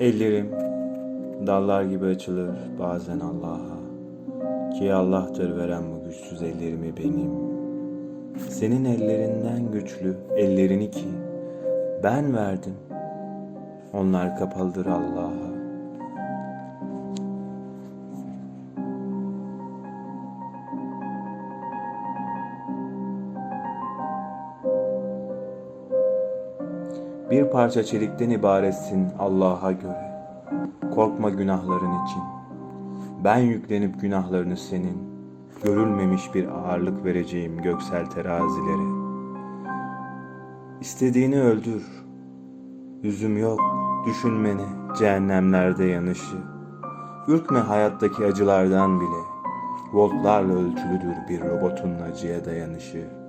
Ellerim dallar gibi açılır bazen Allah'a. Ki Allah'tır veren bu güçsüz ellerimi benim. Senin ellerinden güçlü ellerini ki ben verdim. Onlar kapalıdır Allah'a. Bir parça çelikten ibaretsin Allah'a göre. Korkma günahların için. Ben yüklenip günahlarını senin, görülmemiş bir ağırlık vereceğim göksel terazilere. İstediğini öldür. Yüzüm yok, düşünmeni, cehennemlerde yanışı. Ürkme hayattaki acılardan bile. Voltlarla ölçülüdür bir robotun acıya dayanışı.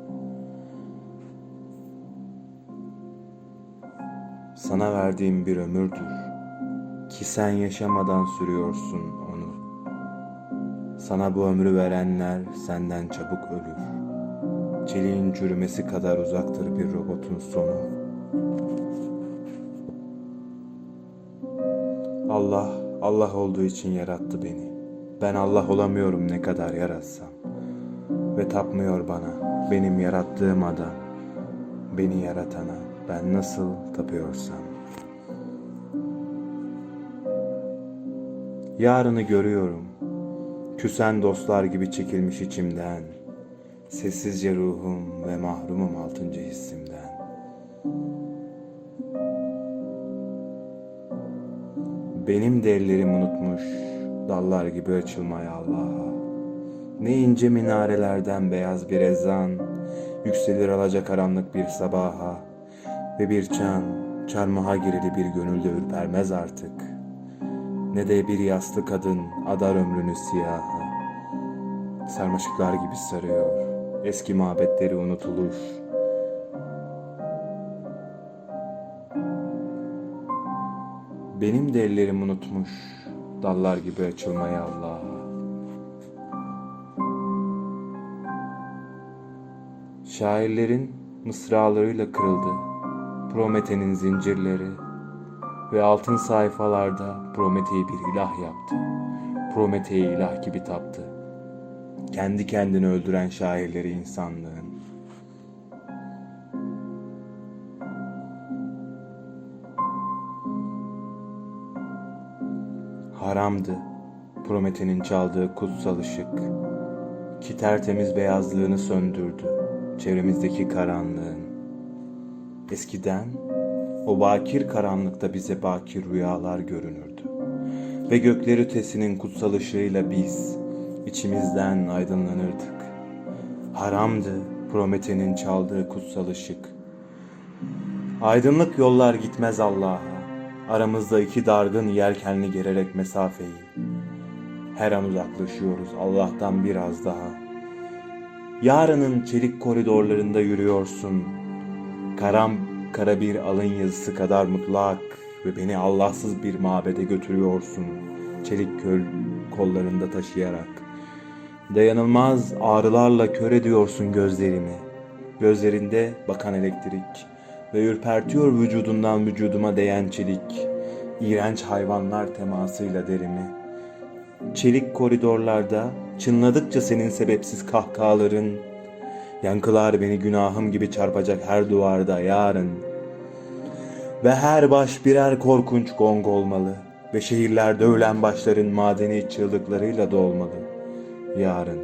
Sana verdiğim bir ömürdür ki sen yaşamadan sürüyorsun onu. Sana bu ömrü verenler senden çabuk ölür. Çeliğin çürümesi kadar uzaktır bir robotun sonu. Allah, Allah olduğu için yarattı beni. Ben Allah olamıyorum ne kadar yaratsam. Ve tapmıyor bana, benim yarattığım adam, beni yaratana ben nasıl tapıyorsam. Yarını görüyorum, küsen dostlar gibi çekilmiş içimden, sessizce ruhum ve mahrumum altıncı hissimden. Benim de ellerim unutmuş, dallar gibi açılmaya Allah'a. Ne ince minarelerden beyaz bir ezan, yükselir alacakaranlık bir sabaha ve bir çan, çarmıha girili bir gönülde ürpermez artık. Ne de bir yaslı kadın adar ömrünü siyaha. Sarmaşıklar gibi sarıyor, eski mabetleri unutulur. Benim de ellerim unutmuş, dallar gibi açılmaya Allah'a. Şairlerin mısralarıyla kırıldı Promethe'nin zincirleri ve altın sayfalarda Promethe'yi bir ilah yaptı. Promethe'yi ilah gibi taptı. Kendi kendini öldüren şairleri insanlığın. Haramdı Promethe'nin çaldığı kutsal ışık ki tertemiz beyazlığını söndürdü çevremizdeki karanlığın. Eskiden o bakir karanlıkta bize bakir rüyalar görünürdü. Ve gökler ötesinin kutsal ışığıyla biz içimizden aydınlanırdık. Haramdı Promethe'nin çaldığı kutsal ışık. Aydınlık yollar gitmez Allah'a. Aramızda iki dargın yelkenli gererek mesafeyi. Her an uzaklaşıyoruz Allah'tan biraz daha. Yarının çelik koridorlarında yürüyorsun. Karam kara bir alın yazısı kadar mutlak ve beni Allahsız bir mabede götürüyorsun. Çelik köl kollarında taşıyarak. Dayanılmaz ağrılarla kör ediyorsun gözlerimi. Gözlerinde bakan elektrik ve ürpertiyor vücudundan vücuduma değen çelik. İğrenç hayvanlar temasıyla derimi. Çelik koridorlarda çınladıkça senin sebepsiz kahkahaların Yankılar beni günahım gibi çarpacak her duvarda yarın. Ve her baş birer korkunç gong olmalı. Ve şehirlerde ölen başların madeni çığlıklarıyla dolmalı. Yarın.